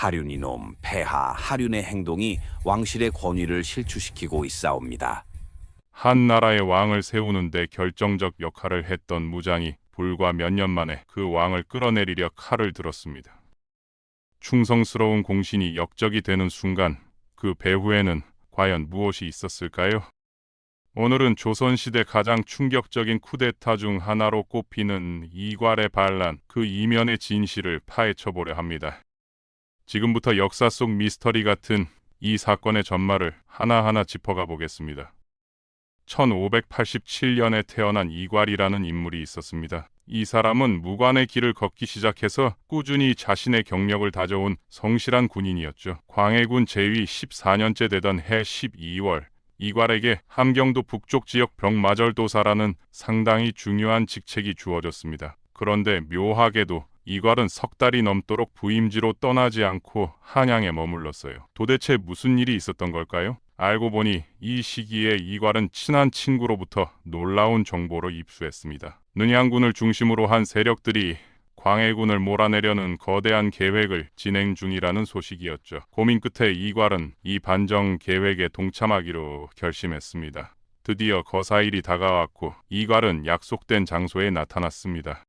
하륜이 놈 폐하 하륜의 행동이 왕실의 권위를 실추시키고 있사옵니다. 한 나라의 왕을 세우는데 결정적 역할을 했던 무장이 불과 몇 년 만에 그 왕을 끌어내리려 칼을 들었습니다. 충성스러운 공신이 역적이 되는 순간 그 배후에는 과연 무엇이 있었을까요? 오늘은 조선시대 가장 충격적인 쿠데타 중 하나로 꼽히는 이괄의 반란 그 이면의 진실을 파헤쳐 보려 합니다. 지금부터 역사 속 미스터리 같은 이 사건의 전말을 하나하나 짚어가 보겠습니다. 1587년에 태어난 이괄이라는 인물이 있었습니다. 이 사람은 무관의 길을 걷기 시작해서 꾸준히 자신의 경력을 다져온 성실한 군인이었죠. 광해군 제위 14년째 되던 해 12월 이괄에게 함경도 북쪽 지역 병마절도사라는 상당히 중요한 직책이 주어졌습니다. 그런데 묘하게도 이괄은 석 달이 넘도록 부임지로 떠나지 않고 한양에 머물렀어요. 도대체 무슨 일이 있었던 걸까요? 알고 보니 이 시기에 이괄은 친한 친구로부터 놀라운 정보를 입수했습니다. 능양군을 중심으로 한 세력들이 광해군을 몰아내려는 거대한 계획을 진행 중이라는 소식이었죠. 고민 끝에 이괄은 이 반정 계획에 동참하기로 결심했습니다. 드디어 거사일이 다가왔고 이괄은 약속된 장소에 나타났습니다.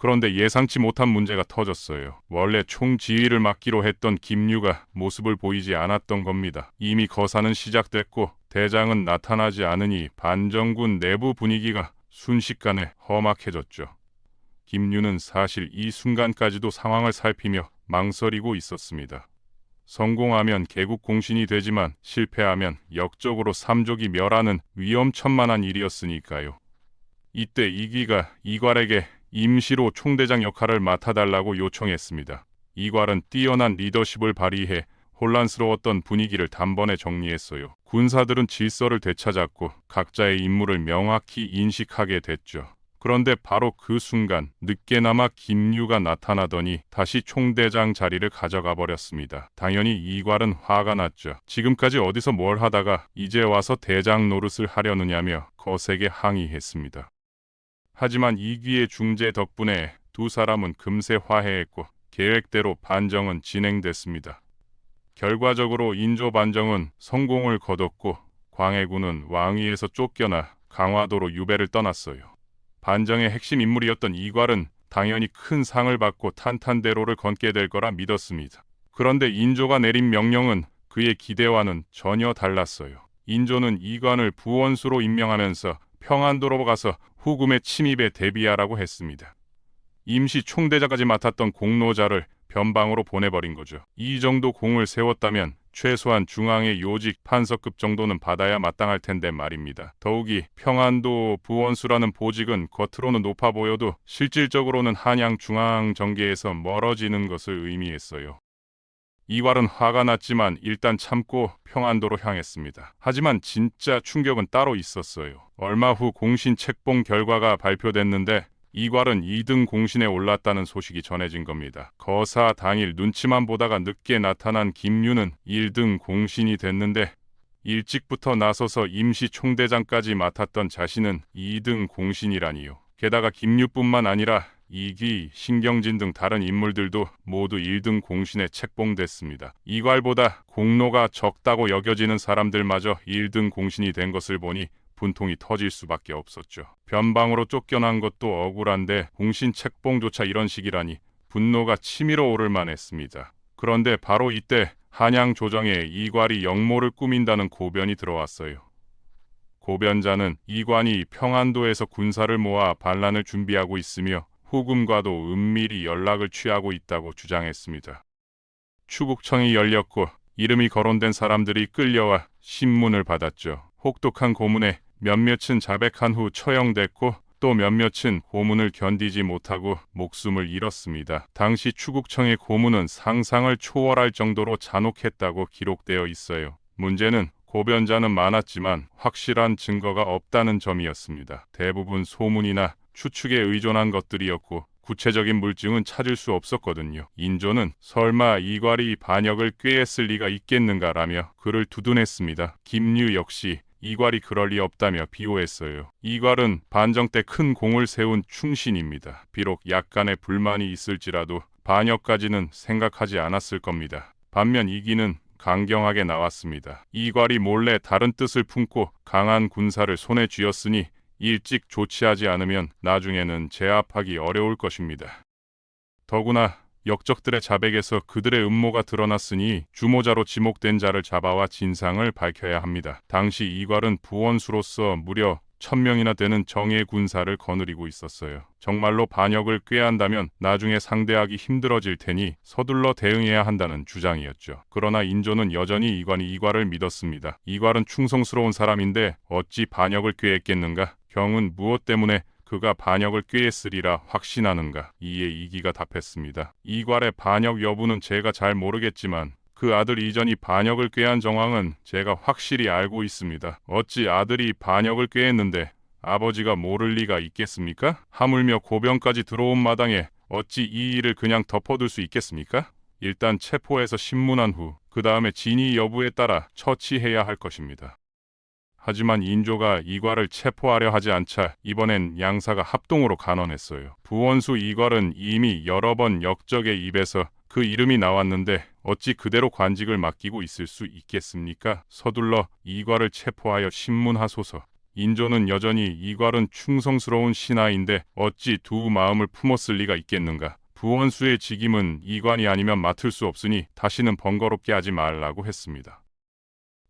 그런데 예상치 못한 문제가 터졌어요. 원래 총지휘를 맡기로 했던 김유가 모습을 보이지 않았던 겁니다. 이미 거사는 시작됐고 대장은 나타나지 않으니 반정군 내부 분위기가 순식간에 험악해졌죠. 김유는 사실 이 순간까지도 상황을 살피며 망설이고 있었습니다. 성공하면 개국 공신이 되지만 실패하면 역적으로 삼족이 멸하는 위험천만한 일이었으니까요. 이때 이기가 이괄에게 임시로 총대장 역할을 맡아달라고 요청했습니다. 이괄은 뛰어난 리더십을 발휘해 혼란스러웠던 분위기를 단번에 정리했어요. 군사들은 질서를 되찾았고 각자의 임무를 명확히 인식하게 됐죠. 그런데 바로 그 순간 늦게나마 김유가 나타나더니 다시 총대장 자리를 가져가 버렸습니다. 당연히 이괄은 화가 났죠. 지금까지 어디서 뭘 하다가 이제 와서 대장 노릇을 하려느냐며 거세게 항의했습니다. 하지만 이기의 중재 덕분에 두 사람은 금세 화해했고 계획대로 반정은 진행됐습니다. 결과적으로 인조 반정은 성공을 거뒀고 광해군은 왕위에서 쫓겨나 강화도로 유배를 떠났어요. 반정의 핵심 인물이었던 이괄은 당연히 큰 상을 받고 탄탄대로를 건게 될 거라 믿었습니다. 그런데 인조가 내린 명령은 그의 기대와는 전혀 달랐어요. 인조는 이관을 부원수로 임명하면서 평안도로 가서 후금의 침입에 대비하라고 했습니다. 임시 총대장까지 맡았던 공로자를 변방으로 보내버린 거죠. 이 정도 공을 세웠다면 최소한 중앙의 요직 판서급 정도는 받아야 마땅할 텐데 말입니다. 더욱이 평안도 부원수라는 보직은 겉으로는 높아 보여도 실질적으로는 한양 중앙 정계에서 멀어지는 것을 의미했어요. 이괄은 화가 났지만 일단 참고 평안도로 향했습니다. 하지만 진짜 충격은 따로 있었어요. 얼마 후 공신 책봉 결과가 발표됐는데 이괄은 2등 공신에 올랐다는 소식이 전해진 겁니다. 거사 당일 눈치만 보다가 늦게 나타난 김유는 1등 공신이 됐는데 일찍부터 나서서 임시 총대장까지 맡았던 자신은 2등 공신이라니요. 게다가 김유뿐만 아니라 이기, 신경진 등 다른 인물들도 모두 1등 공신에 책봉됐습니다. 이괄보다 공로가 적다고 여겨지는 사람들마저 1등 공신이 된 것을 보니 분통이 터질 수밖에 없었죠. 변방으로 쫓겨난 것도 억울한데 공신 책봉조차 이런 식이라니 분노가 치밀어 오를 만했습니다. 그런데 바로 이때 한양 조정에 이괄이 역모를 꾸민다는 고변이 들어왔어요. 고변자는 이관이 평안도에서 군사를 모아 반란을 준비하고 있으며 후금과도 은밀히 연락을 취하고 있다고 주장했습니다. 추국청이 열렸고 이름이 거론된 사람들이 끌려와 신문을 받았죠. 혹독한 고문에 몇몇은 자백한 후 처형됐고 또 몇몇은 고문을 견디지 못하고 목숨을 잃었습니다. 당시 추국청의 고문은 상상을 초월할 정도로 잔혹했다고 기록되어 있어요. 문제는 고변자는 많았지만 확실한 증거가 없다는 점이었습니다. 대부분 소문이나 추측에 의존한 것들이었고 구체적인 물증은 찾을 수 없었거든요. 인조는 설마 이괄이 반역을 꾀했을 리가 있겠는가라며 그를 두둔했습니다. 김유 역시 이괄이 그럴 리 없다며 비호했어요. 이괄은 반정 때 큰 공을 세운 충신입니다. 비록 약간의 불만이 있을지라도 반역까지는 생각하지 않았을 겁니다. 반면 이기는 강경하게 나왔습니다. 이괄이 몰래 다른 뜻을 품고 강한 군사를 손에 쥐었으니 일찍 조치하지 않으면 나중에는 제압하기 어려울 것입니다. 더구나 역적들의 자백에서 그들의 음모가 드러났으니 주모자로 지목된 자를 잡아와 진상을 밝혀야 합니다. 당시 이괄은 부원수로서 무려 천명이나 되는 정예 군사를 거느리고 있었어요. 정말로 반역을 꾀한다면 나중에 상대하기 힘들어질 테니 서둘러 대응해야 한다는 주장이었죠. 그러나 인조는 여전히 이관이 이괄을 믿었습니다. 이괄은 충성스러운 사람인데 어찌 반역을 꾀했겠는가? 경은 무엇 때문에 그가 반역을 꾀했으리라 확신하는가? 이에 이기가 답했습니다. 이괄의 반역 여부는 제가 잘 모르겠지만 그 아들 이전이 반역을 꾀한 정황은 제가 확실히 알고 있습니다. 어찌 아들이 반역을 꾀했는데 아버지가 모를 리가 있겠습니까? 하물며 고병까지 들어온 마당에 어찌 이 일을 그냥 덮어둘 수 있겠습니까? 일단 체포해서 신문한 후 그 다음에 진위 여부에 따라 처치해야 할 것입니다. 하지만 인조가 이괄을 체포하려 하지 않자 이번엔 양사가 합동으로 간언했어요. 부원수 이괄은 이미 여러 번 역적의 입에서 그 이름이 나왔는데 어찌 그대로 관직을 맡기고 있을 수 있겠습니까? 서둘러 이괄을 체포하여 신문하소서. 인조는 여전히 이괄은 충성스러운 신하인데 어찌 두 마음을 품었을 리가 있겠는가? 부원수의 직임은 이관이 아니면 맡을 수 없으니 다시는 번거롭게 하지 말라고 했습니다.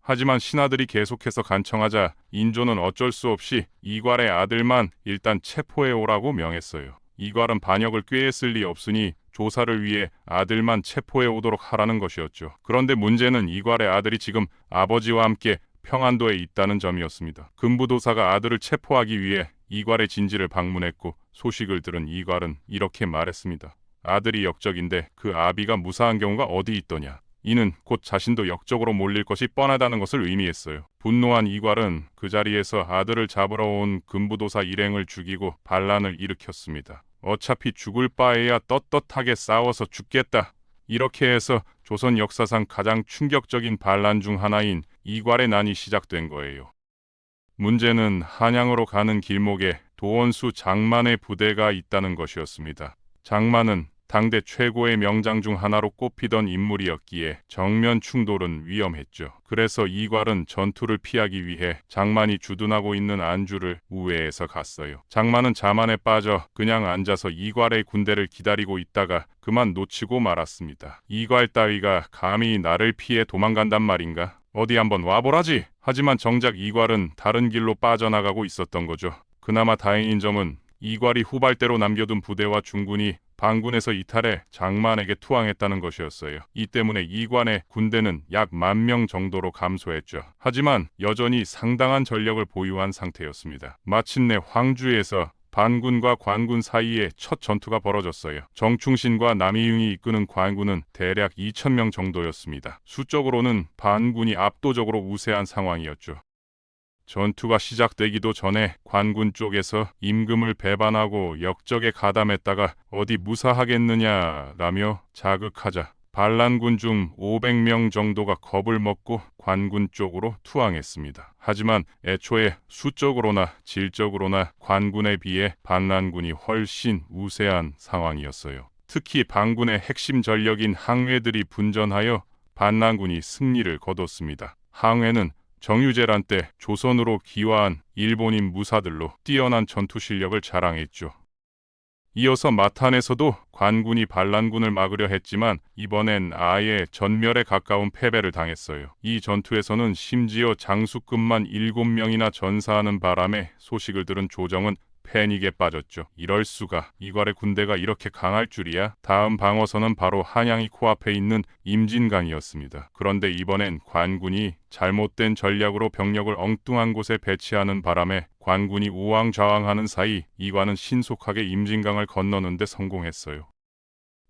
하지만 신하들이 계속해서 간청하자 인조는 어쩔 수 없이 이괄의 아들만 일단 체포해 오라고 명했어요. 이괄은 반역을 꾀했을 리 없으니 조사를 위해 아들만 체포해 오도록 하라는 것이었죠. 그런데 문제는 이괄의 아들이 지금 아버지와 함께 평안도에 있다는 점이었습니다. 금부도사가 아들을 체포하기 위해 이괄의 진지를 방문했고 소식을 들은 이괄은 이렇게 말했습니다. 아들이 역적인데 그 아비가 무사한 경우가 어디 있더냐. 이는 곧 자신도 역적으로 몰릴 것이 뻔하다는 것을 의미했어요. 분노한 이괄은 그 자리에서 아들을 잡으러 온 금부도사 일행을 죽이고 반란을 일으켰습니다. 어차피 죽을 바에야 떳떳하게 싸워서 죽겠다. 이렇게 해서 조선 역사상 가장 충격적인 반란 중 하나인 이괄의 난이 시작된 거예요. 문제는 한양으로 가는 길목에 도원수 장만의 부대가 있다는 것이었습니다. 장만은 당대 최고의 명장 중 하나로 꼽히던 인물이었기에 정면 충돌은 위험했죠. 그래서 이괄은 전투를 피하기 위해 장만이 주둔하고 있는 안주를 우회해서 갔어요. 장만은 자만에 빠져 그냥 앉아서 이괄의 군대를 기다리고 있다가 그만 놓치고 말았습니다. 이괄 따위가 감히 나를 피해 도망간단 말인가? 어디 한번 와보라지. 하지만 정작 이괄은 다른 길로 빠져나가고 있었던 거죠. 그나마 다행인 점은 이괄이 후발대로 남겨둔 부대와 중군이 반군에서 이탈해 장만에게 투항했다는 것이었어요. 이 때문에 이관의 군대는 약 만 명 정도로 감소했죠. 하지만 여전히 상당한 전력을 보유한 상태였습니다. 마침내 황주에서 반군과 관군 사이에 첫 전투가 벌어졌어요. 정충신과 남이융이 이끄는 관군은 대략 2천명 정도였습니다. 수적으로는 반군이 압도적으로 우세한 상황이었죠. 전투가 시작되기도 전에 관군 쪽에서 임금을 배반하고 역적에 가담했다가 어디 무사하겠느냐라며 자극하자 반란군 중 500명 정도가 겁을 먹고 관군 쪽으로 투항했습니다. 하지만 애초에 수적으로나 질적으로나 관군에 비해 반란군이 훨씬 우세한 상황이었어요. 특히 반군의 핵심 전력인 항해들이 분전하여 반란군이 승리를 거뒀습니다. 항해는 정유재란 때 조선으로 기화한 일본인 무사들로 뛰어난 전투 실력을 자랑했죠. 이어서 마탄에서도 관군이 반란군을 막으려 했지만 이번엔 아예 전멸에 가까운 패배를 당했어요. 이 전투에서는 심지어 장수급만 7명이나 전사하는 바람에 소식을 들은 조정은 패닉에 빠졌죠. 이럴 수가 이괄의 군대가 이렇게 강할 줄이야. 다음 방어선은 바로 한양이 코앞에 있는 임진강이었습니다. 그런데 이번엔 관군이 잘못된 전략으로 병력을 엉뚱한 곳에 배치하는 바람에 관군이 우왕좌왕하는 사이 이관은 신속하게 임진강을 건너는데 성공했어요.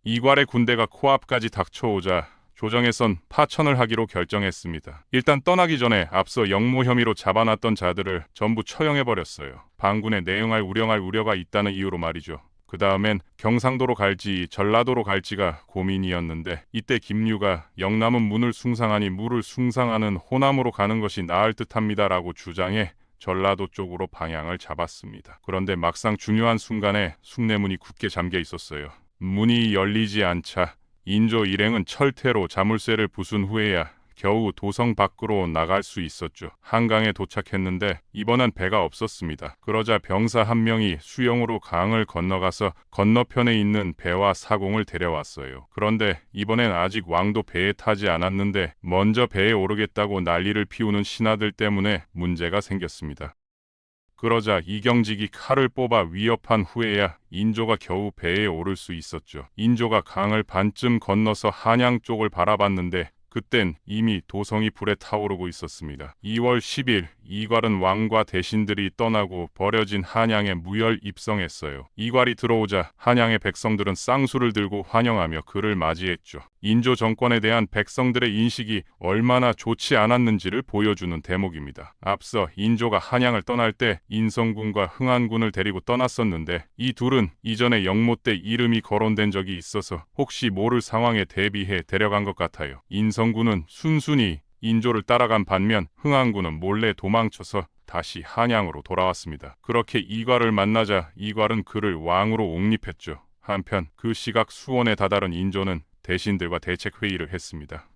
이괄의 군대가 코앞까지 닥쳐오자 조정에선 파천을 하기로 결정했습니다. 일단 떠나기 전에 앞서 역모 혐의로 잡아놨던 자들을 전부 처형해버렸어요. 반군에 내응할 우려할 우려가 있다는 이유로 말이죠. 그 다음엔 경상도로 갈지 전라도로 갈지가 고민이었는데 이때 김유가 영남은 문을 숭상하니 물을 숭상하는 호남으로 가는 것이 나을 듯합니다라고 주장해 전라도 쪽으로 방향을 잡았습니다. 그런데 막상 중요한 순간에 숭례문이 굳게 잠겨 있었어요. 문이 열리지 않자 인조 일행은 철퇴로 자물쇠를 부순 후에야 겨우 도성 밖으로 나갈 수 있었죠. 한강에 도착했는데 이번엔 배가 없었습니다. 그러자 병사 한 명이 수영으로 강을 건너가서 건너편에 있는 배와 사공을 데려왔어요. 그런데 이번엔 아직 왕도 배에 타지 않았는데 먼저 배에 오르겠다고 난리를 피우는 신하들 때문에 문제가 생겼습니다. 그러자 이경직이 칼을 뽑아 위협한 후에야 인조가 겨우 배에 오를 수 있었죠. 인조가 강을 반쯤 건너서 한양 쪽을 바라봤는데 그땐 이미 도성이 불에 타오르고 있었습니다. 2월 10일 이괄은 왕과 대신들이 떠나고 버려진 한양에 무혈 입성했어요. 이괄이 들어오자 한양의 백성들은 쌍수를 들고 환영하며 그를 맞이했죠. 인조 정권에 대한 백성들의 인식이 얼마나 좋지 않았는지를 보여주는 대목입니다. 앞서 인조가 한양을 떠날 때 인성군과 흥안군을 데리고 떠났었는데 이 둘은 이전에 영모 때 이름이 거론된 적이 있어서 혹시 모를 상황에 대비해 데려간 것 같아요. 인성군은 순순히 인조를 따라간 반면 흥안군은 몰래 도망쳐서 다시 한양으로 돌아왔습니다. 그렇게 이괄을 만나자 이괄은 그를 왕으로 옹립했죠. 한편 그 시각 수원에 다다른 인조는 대신들과 대책 회의를 했습니다.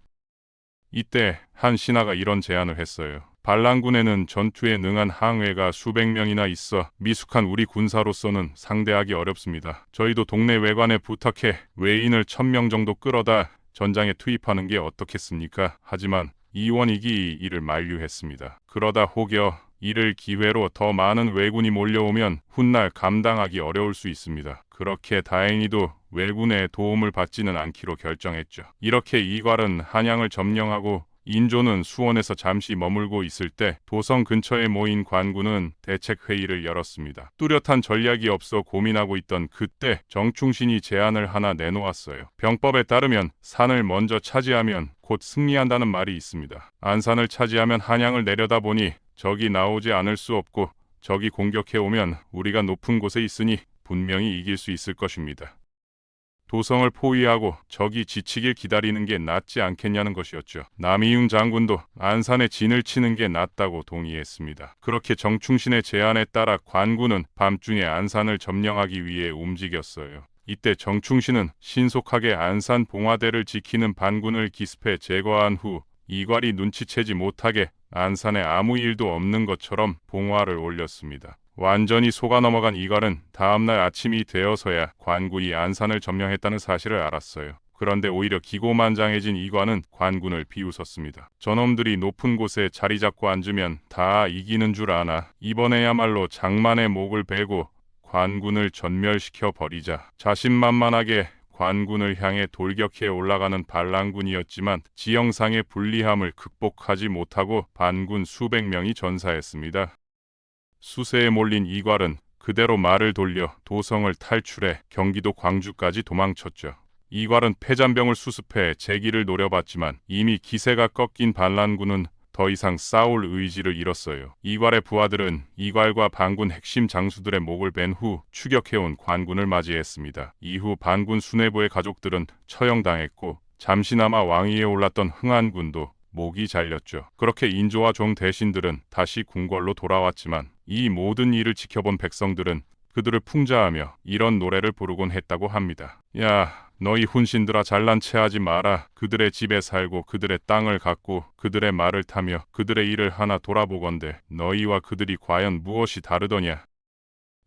이때 한 신하가 이런 제안을 했어요. 반란군에는 전투에 능한 항해가 수백 명이나 있어 미숙한 우리 군사로서는 상대하기 어렵습니다. 저희도 동네 외관에 부탁해 외인을 천 명 정도 끌어다 전장에 투입하는 게 어떻겠습니까? 하지만 이원익이 이를 만류했습니다. 그러다 혹여 이를 기회로 더 많은 왜군이 몰려오면 훗날 감당하기 어려울 수 있습니다. 그렇게 다행히도 왜군의 도움을 받지는 않기로 결정했죠. 이렇게 이괄은 한양을 점령하고 인조는 수원에서 잠시 머물고 있을 때 도성 근처에 모인 관군은 대책 회의를 열었습니다. 뚜렷한 전략이 없어 고민하고 있던 그때 정충신이 제안을 하나 내놓았어요. 병법에 따르면 산을 먼저 차지하면 곧 승리한다는 말이 있습니다. 안산을 차지하면 한양을 내려다보니 적이 나오지 않을 수 없고 적이 공격해 오면 우리가 높은 곳에 있으니 분명히 이길 수 있을 것입니다. 도성을 포위하고 적이 지치길 기다리는 게 낫지 않겠냐는 것이었죠. 남이윤 장군도 안산에 진을 치는 게 낫다고 동의했습니다. 그렇게 정충신의 제안에 따라 관군은 밤중에 안산을 점령하기 위해 움직였어요. 이때 정충신은 신속하게 안산 봉화대를 지키는 반군을 기습해 제거한 후 이괄이 눈치채지 못하게 안산에 아무 일도 없는 것처럼 봉화를 올렸습니다. 완전히 속아 넘어간 이괄은 다음날 아침이 되어서야 관군이 안산을 점령했다는 사실을 알았어요. 그런데 오히려 기고만장해진 이관은 관군을 비웃었습니다. 저놈들이 높은 곳에 자리 잡고 앉으면 다 이기는 줄 아나 이번에야말로 장만의 목을 베고 관군을 전멸시켜 버리자 자신만만하게 관군을 향해 돌격해 올라가는 반란군이었지만 지형상의 불리함을 극복하지 못하고 반군 수백 명이 전사했습니다. 수세에 몰린 이괄은 그대로 말을 돌려 도성을 탈출해 경기도 광주까지 도망쳤죠. 이괄은 폐잔병을 수습해 재기를 노려봤지만 이미 기세가 꺾인 반란군은 더 이상 싸울 의지를 잃었어요. 이괄의 부하들은 이괄과 반군 핵심 장수들의 목을 벤 후 추격해온 관군을 맞이했습니다. 이후 반군 수뇌부의 가족들은 처형당했고 잠시나마 왕위에 올랐던 흥안군도 목이 잘렸죠. 그렇게 인조와 종 대신들은 다시 궁궐로 돌아왔지만 이 모든 일을 지켜본 백성들은 그들을 풍자하며 이런 노래를 부르곤 했다고 합니다. 야, 너희 훈신들아 잘난 체하지 마라. 그들의 집에 살고 그들의 땅을 갖고 그들의 말을 타며 그들의 일을 하나 돌아보건대 너희와 그들이 과연 무엇이 다르더냐?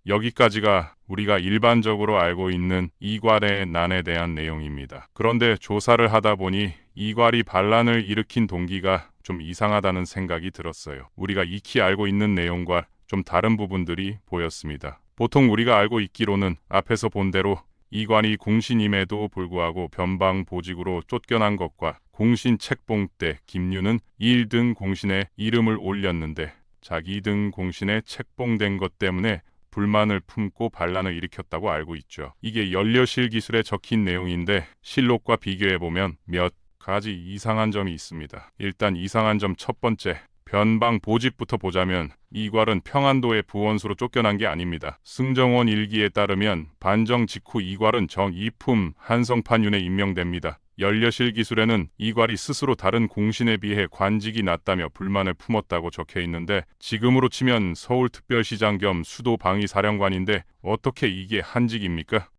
여기까지가 우리가 일반적으로 알고 있는 이괄의 난에 대한 내용입니다. 그런데 조사를 하다 보니 이괄이 반란을 일으킨 동기가 좀 이상하다는 생각이 들었어요. 우리가 익히 알고 있는 내용과 좀 다른 부분들이 보였습니다. 보통 우리가 알고 있기로는 앞에서 본 대로 이관이 공신임에도 불구하고 변방 보직으로 쫓겨난 것과 공신 책봉 때 김유는 1등 공신에 이름을 올렸는데 자기 등 공신에 책봉된 것 때문에 불만을 품고 반란을 일으켰다고 알고 있죠. 이게 연려실 기술에 적힌 내용인데 실록과 비교해 보면 몇 가지 이상한 점이 있습니다. 일단 이상한 점 첫 번째. 변방 보직부터 보자면 이괄은 평안도의 부원수로 쫓겨난 게 아닙니다. 승정원 일기에 따르면 반정 직후 이괄은 정이품 한성판윤에 임명됩니다. 연려실 기술에는 이괄이 스스로 다른 공신에 비해 관직이 낮다며 불만을 품었다고 적혀 있는데 지금으로 치면 서울특별시장 겸 수도방위사령관인데 어떻게 이게 한직입니까?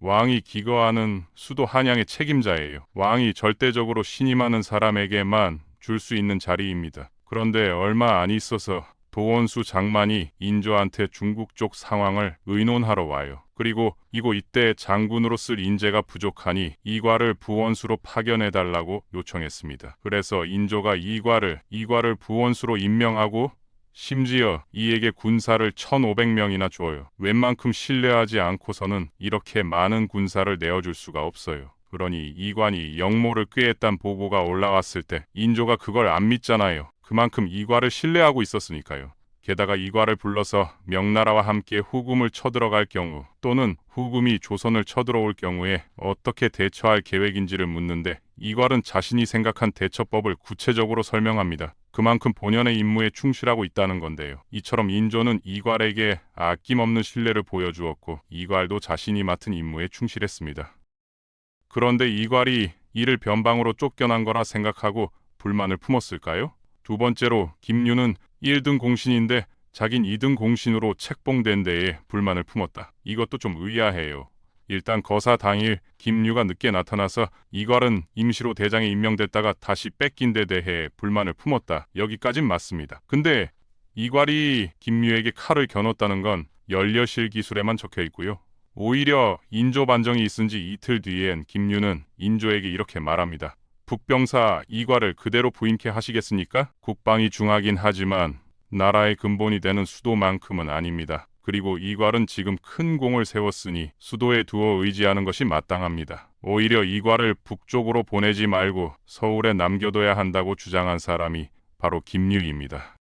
왕이 기거하는 수도 한양의 책임자예요. 왕이 절대적으로 신임하는 사람에게만 줄 수 있는 자리입니다. 그런데 얼마 안 있어서 도원수 장만이 인조한테 중국 쪽 상황을 의논하러 와요. 그리고 이고 이때 장군으로 쓸 인재가 부족하니 이과를 부원수로 파견해달라고 요청했습니다. 그래서 인조가 이과를 이과를 부원수로 임명하고 심지어 이에게 군사를 1500명이나 줘요. 웬만큼 신뢰하지 않고서는 이렇게 많은 군사를 내어줄 수가 없어요. 그러니 이관이 영모를 꾀했단 보고가 올라왔을 때 인조가 그걸 안 믿잖아요. 그만큼 이과를 신뢰하고 있었으니까요. 게다가 이과를 불러서 명나라와 함께 후금을 쳐들어갈 경우 또는 후금이 조선을 쳐들어올 경우에 어떻게 대처할 계획인지를 묻는데 이괄은 자신이 생각한 대처법을 구체적으로 설명합니다. 그만큼 본연의 임무에 충실하고 있다는 건데요. 이처럼 인조는 이괄에게 아낌없는 신뢰를 보여주었고 이괄도 자신이 맡은 임무에 충실했습니다. 그런데 이괄이 이를 변방으로 쫓겨난 거라 생각하고 불만을 품었을까요? 두 번째로 김유는 1등 공신인데 자긴 2등 공신으로 책봉된 데에 불만을 품었다. 이것도 좀 의아해요. 일단 거사 당일 김유가 늦게 나타나서 이괄은 임시로 대장에 임명됐다가 다시 뺏긴 데 대해 불만을 품었다. 여기까진 맞습니다. 근데 이괄이 김유에게 칼을 겨눴다는 건 연려실 기술에만 적혀 있고요. 오히려 인조 반정이 있은 지 이틀 뒤엔 김유는 인조에게 이렇게 말합니다. 북병사 이괄을 그대로 부인케 하시겠습니까? 국방이 중하긴 하지만 나라의 근본이 되는 수도만큼은 아닙니다. 그리고 이괄은 지금 큰 공을 세웠으니 수도에 두어 의지하는 것이 마땅합니다. 오히려 이괄을 북쪽으로 보내지 말고 서울에 남겨둬야 한다고 주장한 사람이 바로 김유입니다.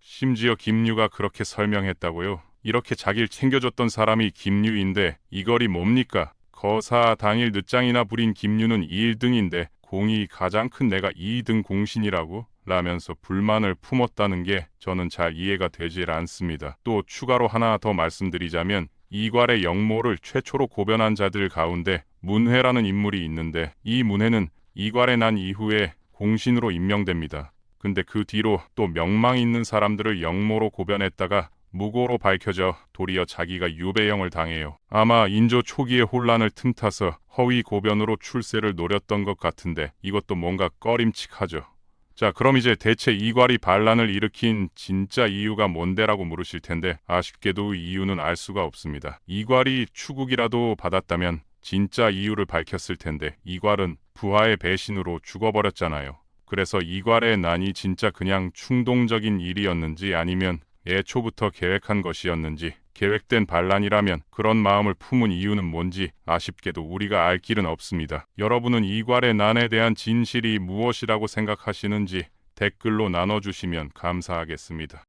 심지어 김유가 그렇게 설명했다고요. 이렇게 자기를 챙겨줬던 사람이 김유인데 이걸이 뭡니까? 거사 당일 늦장이나 부린 김유는 1등인데 공이 가장 큰 내가 2등 공신이라고 라면서 불만을 품었다는 게 저는 잘 이해가 되질 않습니다. 또 추가로 하나 더 말씀드리자면 이괄의 영모를 최초로 고변한 자들 가운데 문회라는 인물이 있는데 이 문회는 이괄의 난 이후에 공신으로 임명됩니다. 근데 그 뒤로 또 명망 있는 사람들을 영모로 고변했다가 무고로 밝혀져 도리어 자기가 유배형을 당해요. 아마 인조 초기의 혼란을 틈타서 허위 고변으로 출세를 노렸던 것 같은데 이것도 뭔가 꺼림칙하죠. 자, 그럼 이제 대체 이괄이 반란을 일으킨 진짜 이유가 뭔데라고 물으실 텐데 아쉽게도 이유는 알 수가 없습니다. 이괄이 추국이라도 받았다면 진짜 이유를 밝혔을 텐데 이괄은 부하의 배신으로 죽어버렸잖아요. 그래서 이괄의 난이 진짜 그냥 충동적인 일이었는지 아니면 애초부터 계획한 것이었는지 계획된 반란이라면 그런 마음을 품은 이유는 뭔지 아쉽게도 우리가 알 길은 없습니다. 여러분은 이괄의 난에 대한 진실이 무엇이라고 생각하시는지 댓글로 나눠주시면 감사하겠습니다.